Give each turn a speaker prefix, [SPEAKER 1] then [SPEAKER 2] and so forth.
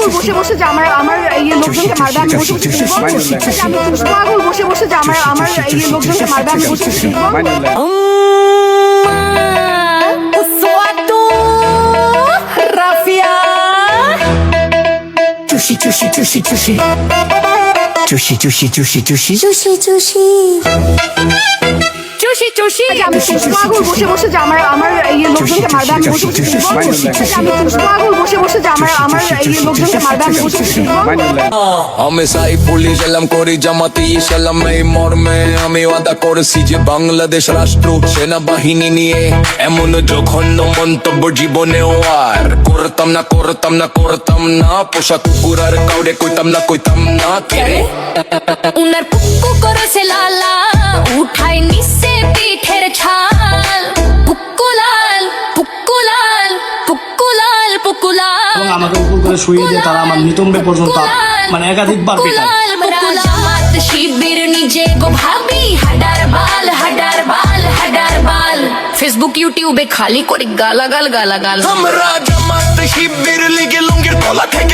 [SPEAKER 1] পাগল বসে বসে যে আমার আমার ইয়ে লোকজনকে মারবে আমি বসে বসে। আমি যে আমার আমার ইয়ে লোকজনকে মারবে আমি বসে বসে
[SPEAKER 2] chushi. Chushi, chushi, chushi, chushi.
[SPEAKER 3] চুষি চুষি।
[SPEAKER 4] চুষি চুষি
[SPEAKER 1] আমি বসে বসে যে আমার আমার ইয়ে লোকজনকে মারবে আমি বসে বসে আমি চুষ বসে বসে যে আমার আমার ইয়ে লোকজনকে মারবে আমি বসে বসে দেখব।
[SPEAKER 5] আমি সাইফুলি সালাম করি জামাতি সালাম এই মর্মে আমি ওয়াদা করেছি যে বাংলাদেশ রাষ্ট্র সেনাবাহিনী নিয়ে এমন জঘন্য মন্তব্য জীবনেও আর করতাম না করতাম না করতাম না। পোশাক কুকুর আর কাউরে কইতাম না কইতাম না। কে
[SPEAKER 6] এবং আমাকে উপর করে শুয়ে দিয়ে তারা আমার নিতম্বে পর্যন্ত মানে একাধিকবার পেটায়।
[SPEAKER 4] জামাত শিবির নিজে গো ভাবি হাডার বাল হাডার বাল হাডার বাল। ফেসবুক ইউটিউবে খালি করে গালাগাল গালাগাল।
[SPEAKER 5] আমরা জামাত শিবির লিগে লুঙ্গির তলা থেকে